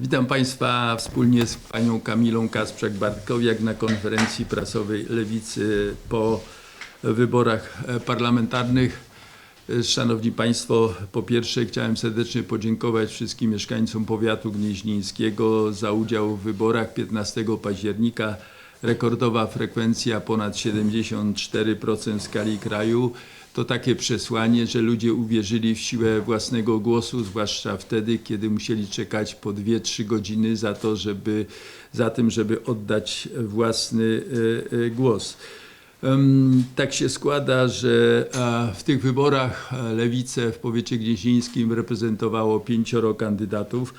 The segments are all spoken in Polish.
Witam Państwa wspólnie z panią Kamilą Kasprzak-Bartkowiak na konferencji prasowej Lewicy po wyborach parlamentarnych. Szanowni Państwo, po pierwsze chciałem serdecznie podziękować wszystkim mieszkańcom powiatu gnieźnieńskiego za udział w wyborach 15 października. Rekordowa frekwencja ponad 74% w skali kraju. To takie przesłanie, że ludzie uwierzyli w siłę własnego głosu, zwłaszcza wtedy, kiedy musieli czekać po 2-3 godziny za to, żeby, za tym, żeby oddać własny e, e, głos. Tak się składa, że w tych wyborach e, lewicę w powiecie gnieźnieńskim reprezentowało pięcioro kandydatów.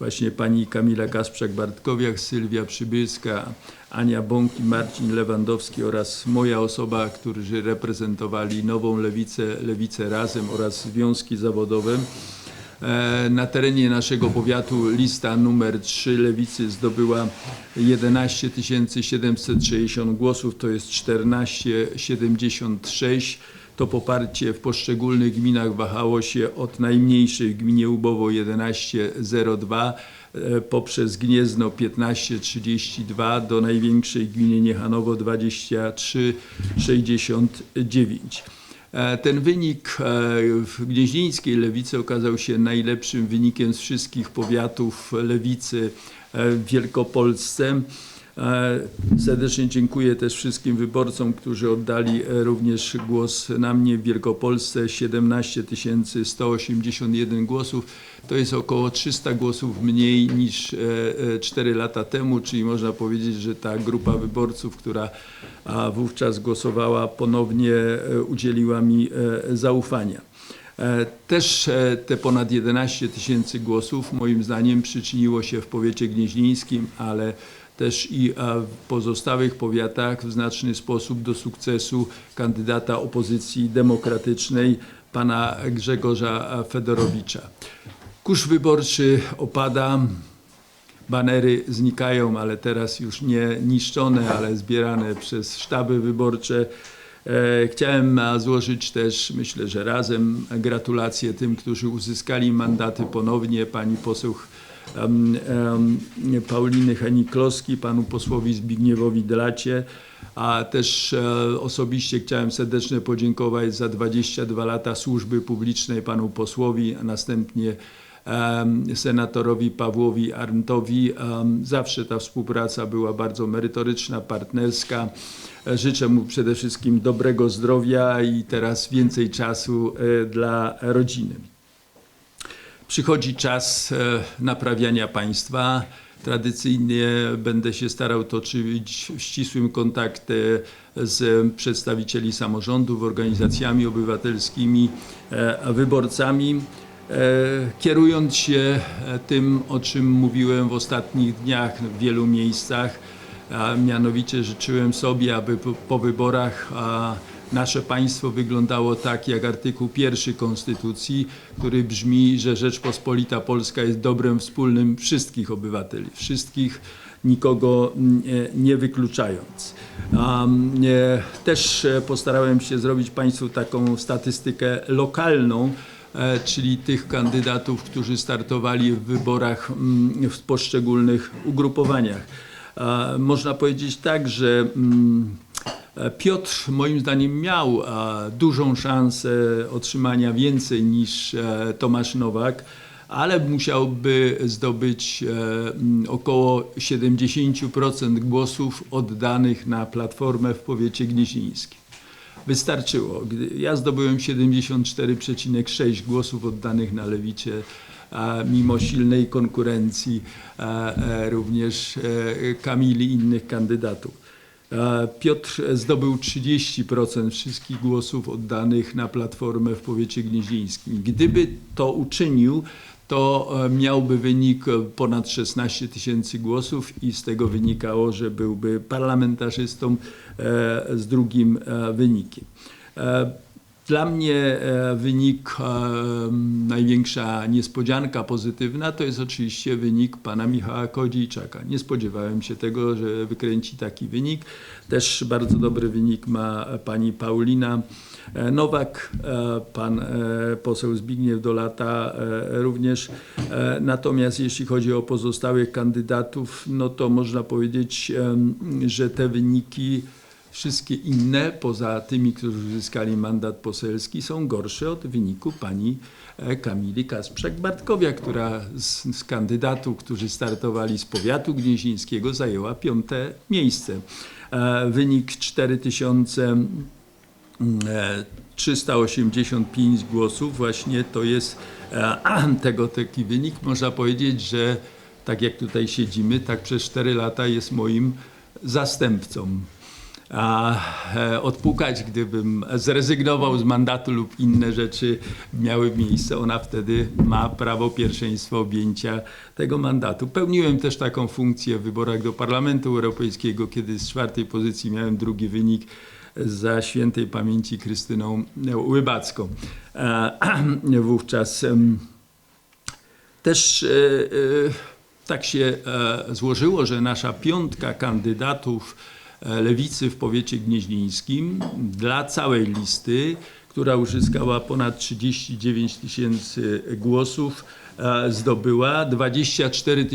Właśnie pani Kamila Kasprzak-Bartkowiak, Sylwia Przybylska, Ania Bąk i Marcin Lewandowski oraz moja osoba, którzy reprezentowali Nową Lewicę, Lewicę Razem oraz związki zawodowe. E, Na terenie naszego powiatu lista numer 3 Lewicy zdobyła 11 760 głosów, to jest 14,76. To poparcie w poszczególnych gminach wahało się od najmniejszej w gminie Ubowo 11,02 e, poprzez Gniezno 15,32 do największej gminie Niechanowo 23,69. E, Ten wynik e, w gnieźnieńskiej lewicy okazał się najlepszym wynikiem z wszystkich powiatów lewicy w Wielkopolsce. E, Serdecznie dziękuję też wszystkim wyborcom, którzy oddali e, również głos na mnie w Wielkopolsce. 17 181 głosów. To jest około 300 głosów mniej niż 4 lata temu, czyli można powiedzieć, że ta grupa wyborców, która wówczas głosowała, ponownie e, udzieliła mi e, zaufania. E, Też e, te ponad 11 tysięcy głosów moim zdaniem przyczyniło się w powiecie gnieźnieńskim, ale też i e, w pozostałych powiatach w znaczny sposób do sukcesu kandydata opozycji demokratycznej, pana Grzegorza Fedorowicza. Kurz wyborczy opada, banery znikają, ale teraz już nie niszczone, ale zbierane przez sztaby wyborcze. E, Chciałem złożyć też, myślę, że razem gratulacje tym, którzy uzyskali mandaty ponownie, pani poseł Pauliny Henik-Kloski, panu posłowi Zbigniewowi Dlacie, a też e, osobiście chciałem serdecznie podziękować za 22 lata służby publicznej panu posłowi, a następnie senatorowi Pawłowi Arntowi. Zawsze ta współpraca była bardzo merytoryczna, partnerska. E, Życzę mu przede wszystkim dobrego zdrowia i teraz więcej czasu e, dla rodziny. Przychodzi czas e, naprawiania państwa. Tradycyjnie będę się starał toczyć w ścisłym kontakcie z przedstawicieli samorządów, organizacjami obywatelskimi, e, wyborcami, e, kierując się tym, o czym mówiłem w ostatnich dniach w wielu miejscach, a mianowicie życzyłem sobie, aby po, wyborach nasze państwo wyglądało tak jak artykuł pierwszy Konstytucji, który brzmi, że Rzeczpospolita Polska jest dobrem wspólnym wszystkich obywateli, wszystkich, nikogo mm, e, nie wykluczając. Mm, e, Też e, postarałem się zrobić Państwu taką statystykę lokalną, czyli tych kandydatów, którzy startowali w wyborach mm, w poszczególnych ugrupowaniach. Można powiedzieć tak, że Piotr moim zdaniem miał e, dużą szansę otrzymania więcej niż e, Tomasz Nowak, ale musiałby zdobyć e, około 70% głosów oddanych na Platformę w powiecie gnieźnieńskim. Wystarczyło. Ja zdobyłem 74,6 głosów oddanych na lewicie, mimo silnej konkurencji e, również e, Kamili i innych kandydatów. E, Piotr zdobył 30% wszystkich głosów oddanych na Platformę w powiecie gnieźnieńskim. Gdyby to uczynił, to e, miałby wynik e, ponad 16 tysięcy głosów i z tego wynikało, że byłby parlamentarzystą z drugim wynikiem. Dla mnie e, wynik, e, największa niespodzianka pozytywna to jest oczywiście wynik pana Michała Kodziejczaka. Nie spodziewałem się tego, że wykręci taki wynik. Też bardzo dobry wynik ma pani Paulina e, Nowak, pan poseł Zbigniew Dolata również. Natomiast jeśli chodzi o pozostałych kandydatów, no to można powiedzieć, że te wyniki wszystkie inne, poza tymi, którzy uzyskali mandat poselski, są gorsze od wyniku pani e, Kamili Kasprzak-Bartkowia, która z, z kandydatów, którzy startowali z powiatu gnieźnieńskiego, zajęła piąte miejsce. E, Wynik 4000 e, 385 głosów właśnie to jest e, tego taki wynik. Można powiedzieć, że tak jak tutaj siedzimy, tak przez 4 lata jest moim zastępcą. A e, odpukać, gdybym zrezygnował z mandatu lub inne rzeczy miały miejsce, ona wtedy ma prawo pierwszeństwa objęcia tego mandatu. Pełniłem też taką funkcję w wyborach do Parlamentu Europejskiego, kiedy z czwartej pozycji miałem drugi wynik za świętej pamięci Krystyną Łybacką. E, Wówczas też e, tak się złożyło, że nasza piątka kandydatów lewicy w powiecie gnieźnieńskim dla całej listy, która uzyskała ponad 39 tysięcy głosów, e, zdobyła 24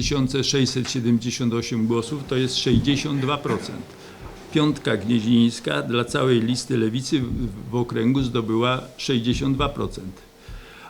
678 głosów, to jest 62%. Piątka gnieźnieńska dla całej listy lewicy w- w okręgu zdobyła 62%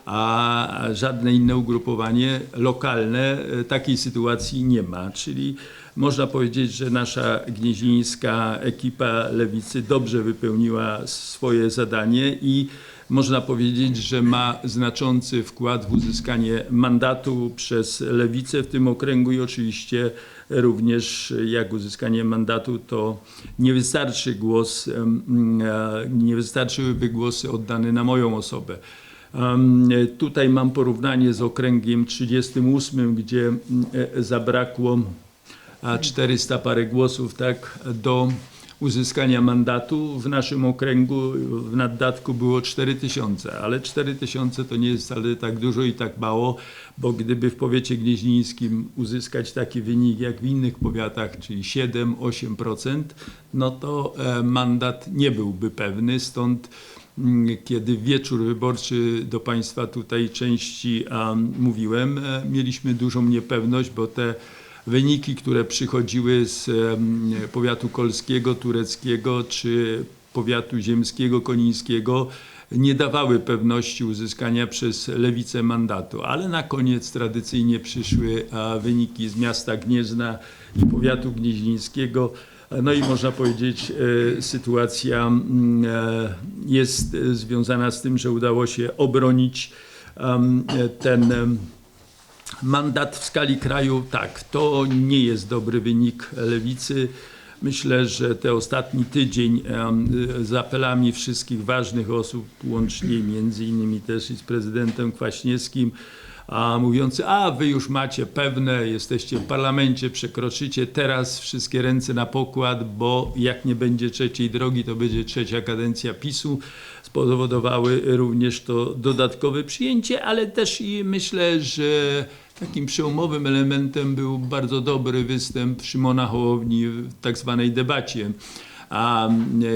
a żadne inne ugrupowanie lokalne e, takiej sytuacji nie ma. Czyli można powiedzieć, że nasza gnieźnieńska ekipa lewicy dobrze wypełniła swoje zadanie i można powiedzieć, że ma znaczący wkład w uzyskanie mandatu przez lewicę w tym okręgu i oczywiście również jak uzyskanie mandatu to nie wystarczy głos, e, nie wystarczyłyby głosy oddane na moją osobę. Tutaj mam porównanie z okręgiem 38, gdzie mm, e, zabrakło 400 parę głosów tak, do uzyskania mandatu. W naszym okręgu w naddatku było 4000, ale 4000 to nie jest wcale tak dużo i tak mało, bo gdyby w powiecie gnieźnieńskim uzyskać taki wynik jak w innych powiatach, czyli 7-8%, no to e, mandat nie byłby pewny, stąd Mm, kiedy wieczór wyborczy do Państwa tutaj części a, mówiłem, e, mieliśmy dużą niepewność, bo te wyniki, które przychodziły z powiatu kolskiego, tureckiego czy powiatu ziemskiego, konińskiego, nie dawały pewności uzyskania przez lewicę mandatu, ale na koniec tradycyjnie przyszły wyniki z miasta Gniezna i powiatu gnieźnieńskiego. No i można powiedzieć, e, sytuacja e, jest e, związana z tym, że udało się obronić ten mandat w skali kraju. Tak, to nie jest dobry wynik lewicy. Myślę, że te ostatni tydzień z apelami wszystkich ważnych osób, łącznie między innymi też i z prezydentem Kwaśniewskim, a mówiący, a wy już macie pewne, jesteście w parlamencie, przekroczycie teraz wszystkie ręce na pokład, bo jak nie będzie trzeciej drogi, to będzie trzecia kadencja PiSu. Spowodowały również to dodatkowe przyjęcie, ale też i myślę, że takim przełomowym elementem był bardzo dobry występ Szymona Hołowni w tak zwanej debacie. A e,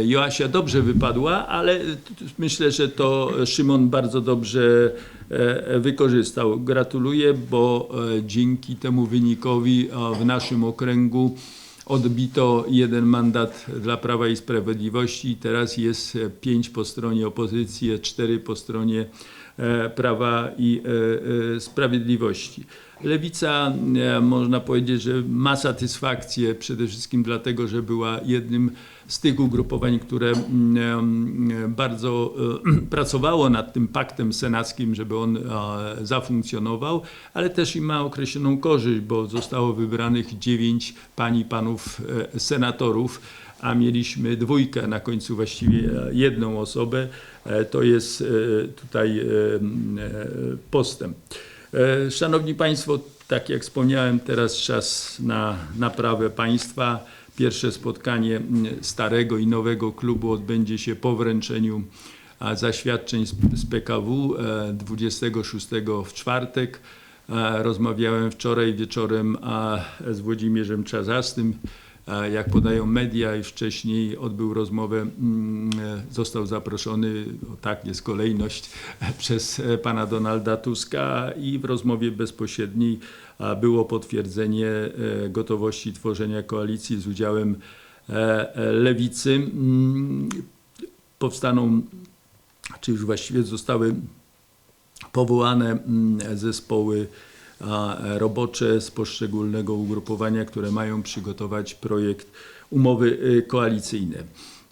Joasia dobrze wypadła, ale myślę, że to Szymon bardzo dobrze e, wykorzystał. Gratuluję, bo e, dzięki temu wynikowi e, w naszym okręgu odbito jeden mandat dla Prawa i Sprawiedliwości. Teraz jest e, pięć po stronie opozycji, a cztery po stronie e, Prawa i e, e, Sprawiedliwości. Lewica, e, można powiedzieć, że ma satysfakcję przede wszystkim dlatego, że była jednym z tych ugrupowań, które mm, em, bardzo e, pracowało nad tym paktem senackim, żeby on e, zafunkcjonował, ale też i ma określoną korzyść, bo zostało wybranych dziewięć pań i panów e, senatorów, a mieliśmy dwójkę, na końcu właściwie jedną osobę. E, To jest e, tutaj postęp. Szanowni Państwo, tak jak wspomniałem, teraz czas na naprawę państwa. Pierwsze spotkanie starego i nowego klubu odbędzie się po wręczeniu zaświadczeń z, PKW e, 26 w czwartek. E, Rozmawiałem wczoraj wieczorem z Włodzimierzem Czazastym, E, Jak podają media, już wcześniej odbył rozmowę, mm, e, został zaproszony, tak jest kolejność, przez e, pana Donalda Tuska i w rozmowie bezpośredniej było potwierdzenie gotowości tworzenia koalicji z udziałem lewicy. Mm, Powstaną, czy już właściwie zostały powołane mm, zespoły robocze z poszczególnego ugrupowania, które mają przygotować projekt umowy y, koalicyjnej.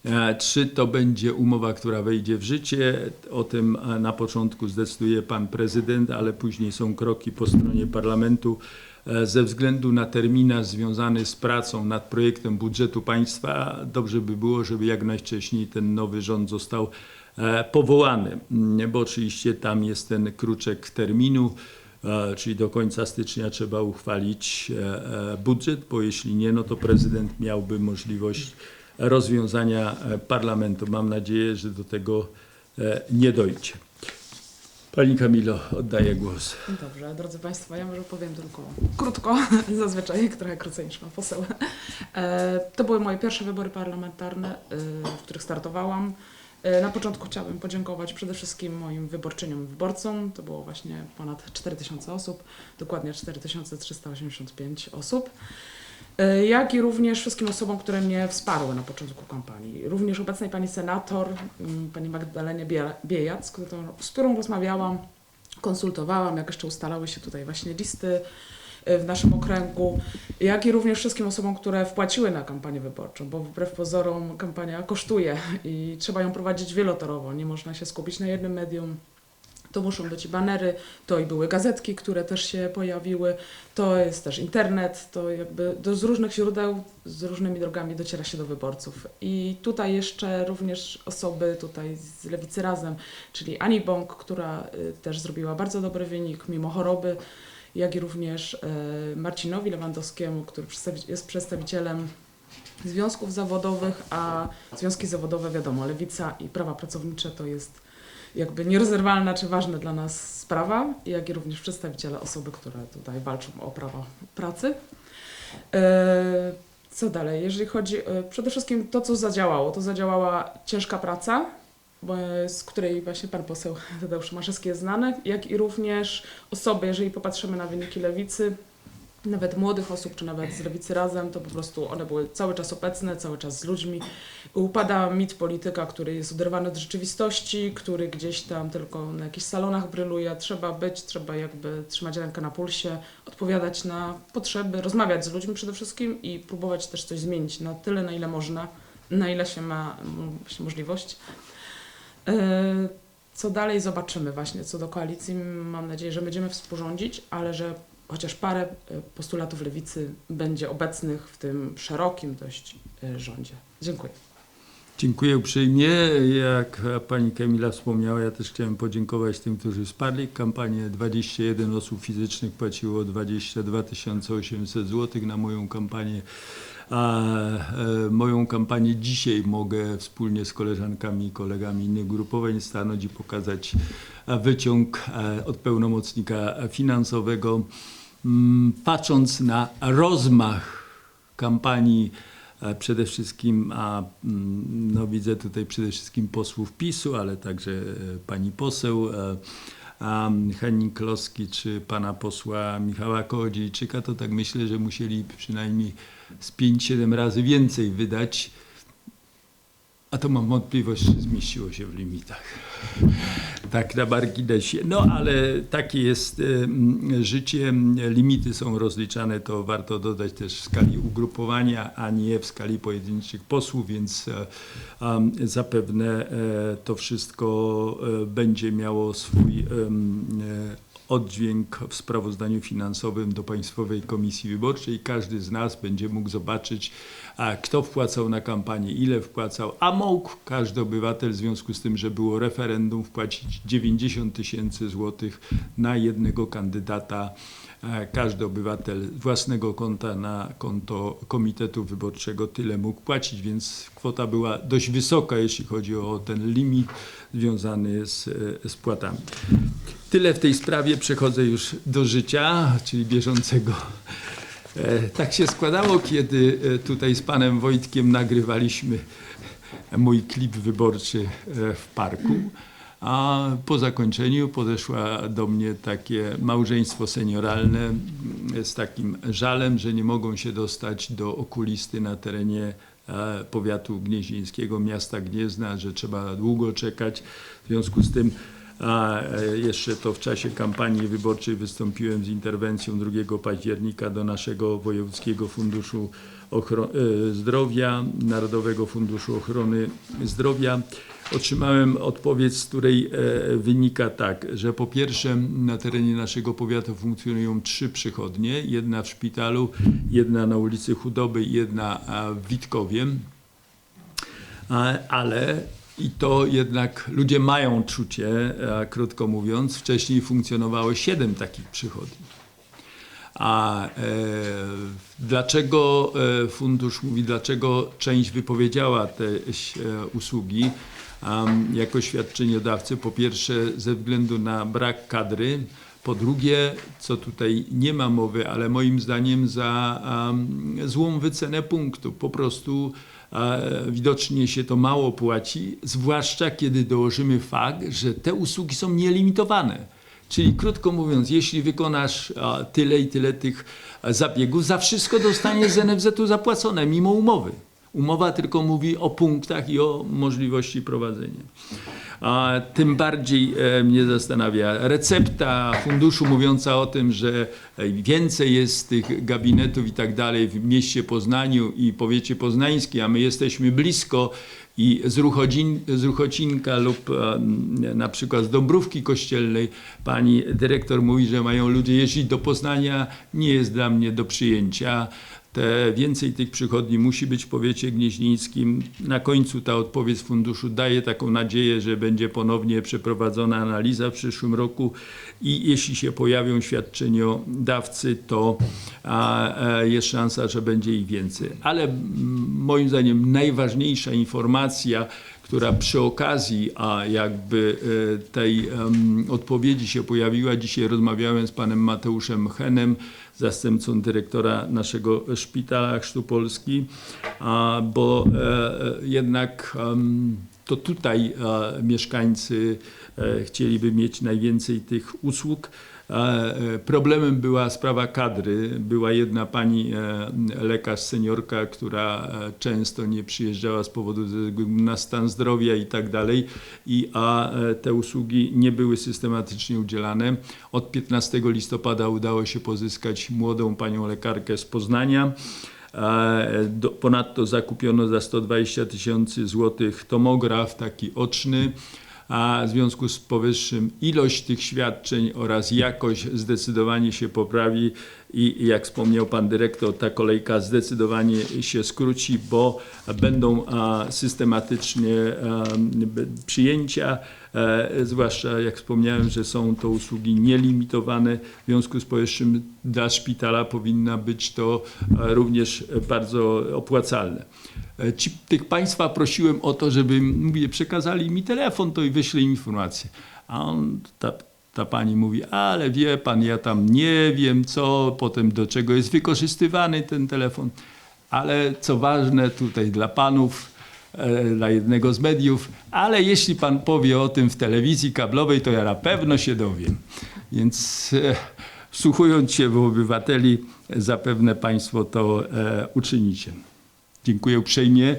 E, Czy to będzie umowa, która wejdzie w życie? O tym na początku zdecyduje pan prezydent, ale później są kroki po stronie parlamentu. E, Ze względu na terminarz związany z pracą nad projektem budżetu państwa, dobrze by było, żeby jak najwcześniej ten nowy rząd został e, powołany, Mm, bo oczywiście tam jest ten kruczek terminu, e, czyli do końca stycznia trzeba uchwalić e, budżet, bo jeśli nie, no to prezydent miałby możliwość rozwiązania parlamentu. Mam nadzieję, że do tego nie dojdzie. Pani Kamilo, oddaję głos. Dobrze, drodzy Państwo, ja może powiem tylko krótko, zazwyczaj trochę krócej niż Pan poseł. To były moje pierwsze wybory parlamentarne, w których startowałam. E, Na początku chciałabym podziękować przede wszystkim moim wyborczyniom wyborcom. To było właśnie ponad 4000 osób, dokładnie 4385 osób. E, Jak i również wszystkim osobom, które mnie wsparły na początku kampanii. Również obecnej pani senator, mm, pani Magdalenie Bie- Biejac, z którą, z którą rozmawiałam, konsultowałam, jak jeszcze ustalały się tutaj właśnie listy w naszym okręgu, jak i również wszystkim osobom, które wpłaciły na kampanię wyborczą, bo wbrew pozorom kampania kosztuje i trzeba ją prowadzić wielotorowo. Nie można się skupić na jednym medium. To muszą być i banery, to i były gazetki, które też się pojawiły, to jest też internet, to jakby do, z różnych źródeł, z różnymi drogami dociera się do wyborców. I tutaj jeszcze również osoby tutaj z Lewicy Razem, czyli Ani Bąk, która y, też zrobiła bardzo dobry wynik mimo choroby, jak i również y, Marcinowi Lewandowskiemu, który jest przedstawicielem związków zawodowych, a związki zawodowe wiadomo, lewica i prawa pracownicze to jest jakby nierozerwalna czy ważna dla nas sprawa, jak i również przedstawiciele osoby, które tutaj walczą o prawa pracy. E, Co dalej? Jeżeli chodzi e, przede wszystkim to, co zadziałało, to zadziałała ciężka praca, z której właśnie pan poseł Tadeusz Maszewski jest znany, jak i również osoby, jeżeli popatrzymy na wyniki lewicy, nawet młodych osób, czy nawet z lewicy razem, to po prostu one były cały czas obecne, cały czas z ludźmi. Upada mit polityka, który jest oderwany od rzeczywistości, który gdzieś tam tylko na jakichś salonach bryluje. Trzeba być, trzeba jakby trzymać rękę na pulsie, odpowiadać na potrzeby, rozmawiać z ludźmi przede wszystkim i próbować też coś zmienić na tyle, na ile można, na ile się ma możliwość. Yy, Co dalej zobaczymy właśnie co do koalicji. Mam nadzieję, że będziemy współrządzić, ale że chociaż parę y, postulatów lewicy będzie obecnych w tym szerokim dość y, rządzie. Dziękuję. Dziękuję uprzejmie. Jak pani Kamila wspomniała, ja też chciałem podziękować tym, którzy wsparli kampanię. 21 osób fizycznych płaciło 22 800 zł na moją kampanię. A e, moją kampanię dzisiaj mogę wspólnie z koleżankami i kolegami innych grupowań stanąć i pokazać e, wyciąg e, od pełnomocnika finansowego. Mm, Patrząc na rozmach kampanii, Przede wszystkim, a mm, no widzę tutaj przede wszystkim posłów PiSu, ale także pani poseł Henning Kloski czy pana posła Michała Kołodziejczyka, to tak myślę, że musieli przynajmniej z 5-7 razy więcej wydać. A to mam wątpliwość, czy zmieściło się w limitach. Tak na marginesie. No ale takie jest życie. Limity są rozliczane, to warto dodać też w skali ugrupowania, a nie w skali pojedynczych posłów, więc e, zapewne e, to wszystko e, będzie miało swój oddźwięk w sprawozdaniu finansowym do Państwowej Komisji Wyborczej. Każdy z nas będzie mógł zobaczyć, kto wpłacał na kampanię, ile wpłacał, a mógł każdy obywatel w związku z tym, że było referendum, wpłacić 90 tysięcy złotych na jednego kandydata. Każdy obywatel własnego konta na konto Komitetu Wyborczego tyle mógł płacić, więc kwota była dość wysoka, jeśli chodzi o ten limit związany z, e, z płatami. Tyle w tej sprawie. Przechodzę już do życia, czyli bieżącego E, Tak się składało, kiedy e, tutaj z panem Wojtkiem nagrywaliśmy mój klip wyborczy w parku. A po zakończeniu podeszła do mnie takie małżeństwo senioralne z takim żalem, że nie mogą się dostać do okulisty na terenie e, powiatu gnieźnieńskiego, miasta Gniezna, że trzeba długo czekać. W związku z tym a e, jeszcze to w czasie kampanii wyborczej wystąpiłem z interwencją 2 października do naszego Wojewódzkiego Funduszu Ochro- e, Zdrowia, Narodowego Funduszu Ochrony Zdrowia. Otrzymałem odpowiedź, z której e, wynika tak, że po pierwsze na terenie naszego powiatu funkcjonują trzy przychodnie, jedna w szpitalu, jedna na ulicy Chudoby jedna w Witkowie. Ale i to jednak ludzie mają czucie, a, krótko mówiąc. Wcześniej funkcjonowało siedem takich przychodni. A e, dlaczego e, fundusz mówi, dlaczego część wypowiedziała te e, usługi um, jako świadczeniodawcy? Po pierwsze, ze względu na brak kadry. Po drugie, co tutaj nie ma mowy, ale moim zdaniem za um, złą wycenę punktu. Po prostu e, widocznie się to mało płaci, zwłaszcza kiedy dołożymy fakt, że te usługi są nielimitowane. Czyli krótko mówiąc, jeśli wykonasz a, tyle i tyle tych a, zabiegów, za wszystko dostaniesz z NFZ-u zapłacone, mimo umowy. Umowa tylko mówi o punktach i o możliwości prowadzenia. A tym bardziej e, mnie zastanawia recepta funduszu mówiąca o tym, że e, więcej jest tych gabinetów i tak dalej w mieście Poznaniu i powiecie poznańskim, a my jesteśmy blisko i z, Ruchodzin, z Ruchocinka lub e, na przykład z Dąbrówki Kościelnej pani dyrektor mówi, że mają ludzie jeździć do Poznania, nie jest dla mnie do przyjęcia. Te więcej tych przychodni musi być w powiecie gnieźnieńskim. Na końcu ta odpowiedź funduszu daje taką nadzieję, że będzie ponownie przeprowadzona analiza w przyszłym roku i jeśli się pojawią świadczeniodawcy, to jest szansa, że będzie ich więcej. Ale moim zdaniem najważniejsza informacja, która przy okazji a jakby e, tej odpowiedzi się pojawiła. Dzisiaj rozmawiałem z panem Mateuszem Henem, zastępcą dyrektora naszego szpitala Chrztu Polski, bo e, e, jednak to tutaj mieszkańcy chcieliby mieć najwięcej tych usług. E, Problemem była sprawa kadry. Była jedna pani e, lekarz seniorka, która e, często nie przyjeżdżała z powodu na stan zdrowia i tak dalej, i a te usługi nie były systematycznie udzielane. Od 15 listopada udało się pozyskać młodą panią lekarkę z Poznania. Ponadto zakupiono za 120 tysięcy złotych tomograf taki oczny, a w związku z powyższym ilość tych świadczeń oraz jakość zdecydowanie się poprawi i jak wspomniał pan dyrektor, ta kolejka zdecydowanie się skróci, bo będą systematycznie przyjęcia, e, zwłaszcza jak wspomniałem, że są to usługi nielimitowane, w związku z powyższym dla szpitala powinna być to e, również bardzo opłacalne. E, Ci, tych Państwa prosiłem o to, żeby mówię, przekazali mi telefon, to i wyślę informację. A on, ta, ta pani mówi, ale wie pan, ja tam nie wiem co, potem do czego jest wykorzystywany ten telefon. Ale co ważne tutaj dla panów, e, dla jednego z mediów, ale jeśli pan powie o tym w telewizji kablowej, to ja na pewno się dowiem. Więc e, wsłuchując się w obywateli, zapewne państwo to e, uczynicie. Dziękuję uprzejmie.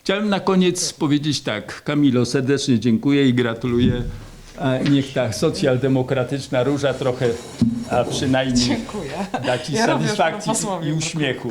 Chciałem na koniec powiedzieć tak. Kamilo, serdecznie dziękuję i gratuluję. Niech ta socjaldemokratyczna róża trochę, a przynajmniej Dziękuję. da Ci Ja panu satysfakcji posłowi i uśmiechu.